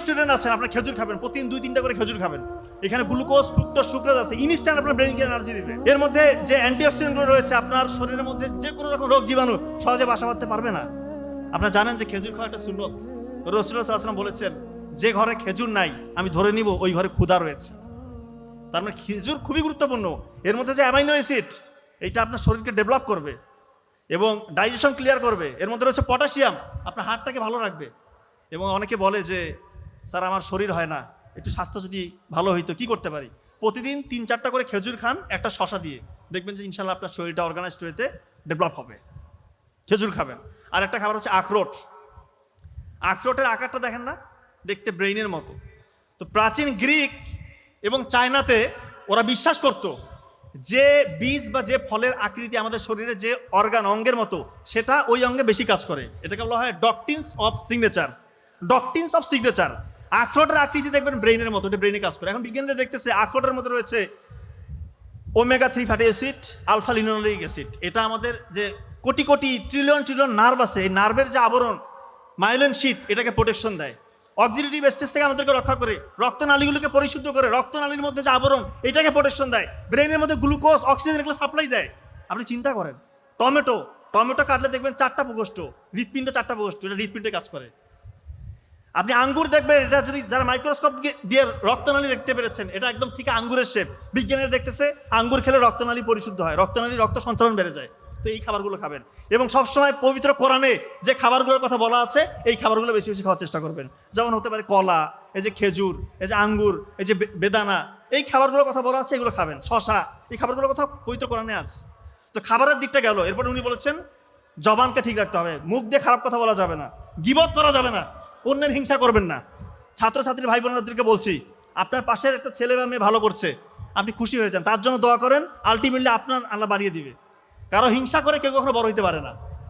Student আছেন, আপনার খেজুর খাবেন, প্রতিদিন দুই, তিনটা করে খেজুর খাবেন। এখানে গ্লুকোজ ফ্রুক্টোজ সুক্রোজ আছে ইনস্ট্যান্ট আপনার ব্রেনকে এনার্জি দিবে। এর মধ্যে যে অ্যান্টিঅক্সিডেন্টগুলো রয়েছে, আপনার শরীরের মধ্যে যে কোনো রকম রোগ জীবাণু সহজে বাসা বাঁধতে পারবে না। আপনারা জানেন যে খেজুর খাওয়া একটা সুন্নত। রসুল্লাহ আসলাম বলেছেন, যে ঘরে খেজুর নাই, আমি ধরে নিব, ওই ঘরে ক্ষুধা রয়েছে। তার মানে খেজুর খুবই গুরুত্বপূর্ণ। এর মধ্যে যে অ্যামাইনো অ্যাসিড এইটা আপনার শরীরকে ডেভেলপ করবে এবং ডাইজেশন ক্লিয়ার করবে। এর মধ্যে রয়েছে পটাশিয়াম আপনার হার্টটাকে ভালো রাখবে। এবং অনেকে বলে যে স্যার, আমার শরীর হয় না। একটু স্বাস্থ্য যদি ভালো হইতো, কি করতে পারি? প্রতিদিন তিন চারটা করে খেজুর খান, একটা শশা দিয়ে। দেখবেন যে ইনশাল্লাহ আপনার শরীরটা অর্গানাইজড হয়েতে ডেভেলপ হবে। খেজুর খাবেন। আর একটা খাবার হচ্ছে আখরোট। আখরোটের আকারটা দেখেন না? দেখতে ব্রেইনের মতো। তো প্রাচীন গ্রিক এবং চায়নাতে ওরা বিশ্বাস করত, যে বীজ বা যে ফলের আকৃতি আমাদের শরীরে যে অর্গান অঙ্গের মতো, সেটা ওই অঙ্গে বেশি কাজ করে। এটাকে বলা হয় doctrines of signature doctrines of signature আখরোটের আকৃতি দেখবেন ব্রেইনের মতো, এটা ব্রেইনে কাজ করে। এখন বিজ্ঞানীরা দেখতেছে আখরোটের মধ্যে রয়েছে omega three fatty acid alpha linoleic acid এটা আমাদের যে crore crore trillion trillion nerve আছে, এই নার্ভের যে আবরণ মাইলেন শীত, এটাকে প্রোটেকশন দেয়। অক্সিলিটিভ স্টেজ থেকে আমাদেরকে রক্ষা করে, রক্তনালীগুলোকে পরিশুদ্ধ করে, রক্তনালীর মধ্যে যে আবরণ, এটাকে প্রোটেকশন দেয়। ব্রেনের মধ্যে গ্লুকোজ অক্সিজেন এগুলো সাপ্লাই দেয়। আপনি চিন্তা করেন, টমেটো টমেটো কাটলে দেখবেন চারটা প্রকোষ্ঠ হৃৎপিণ্ডে চারটা প্রকোষ্ঠ এটা হৃৎপিণ্ডে কাজ করে। আপনি আঙ্গুর দেখবেন, এটা যদি যারা মাইক্রোস্কোপ দিয়ে রক্তনালী দেখতে পেরেছেন, এটা একদম ঠিক আঙ্গুরের শেপ বিজ্ঞানীরা দেখতেছে, আঙ্গুর খেলে রক্তনালী পরিশুদ্ধ হয়, রক্তনালী রক্ত সঞ্চালন বেড়ে যায়। তো এই খাবারগুলো খাবেন। এবং সবসময় পবিত্র কোরআনে যে খাবারগুলোর কথা বলা আছে, এই খাবারগুলো বেশি বেশি খাওয়ার চেষ্টা করবেন। যেমন হতে পারে কলা, এই যে খেজুর, এই যে আঙ্গুর, এই যে বেদানা, এই খাবারগুলোর কথা বলা আছে, এগুলো খাবেন। শশা এই খাবারগুলোর কথা পবিত্র কোরআনে আছে। তো খাবারের দিকটা গেল। এরপরে উনি বলেছেন, জবানকে ঠিক রাখতে হবে। মুখ দিয়ে খারাপ কথা বলা যাবে না। গিবত করা যাবে না। অন্যের হিংসা করবেন না। ছাত্রছাত্রী ভাই বোনদেরকে বলছি, আপনার পাশের একটা ছেলে বা মেয়ে ভালো করছে, আপনি খুশি হয়ে যান। তার জন্য দোয়া করেন আলটিমেটলি আপনার আল্লাহ বাড়িয়ে দিবে। কারও হিংসা করে কেউ কখনো বড় হইতে পারে না।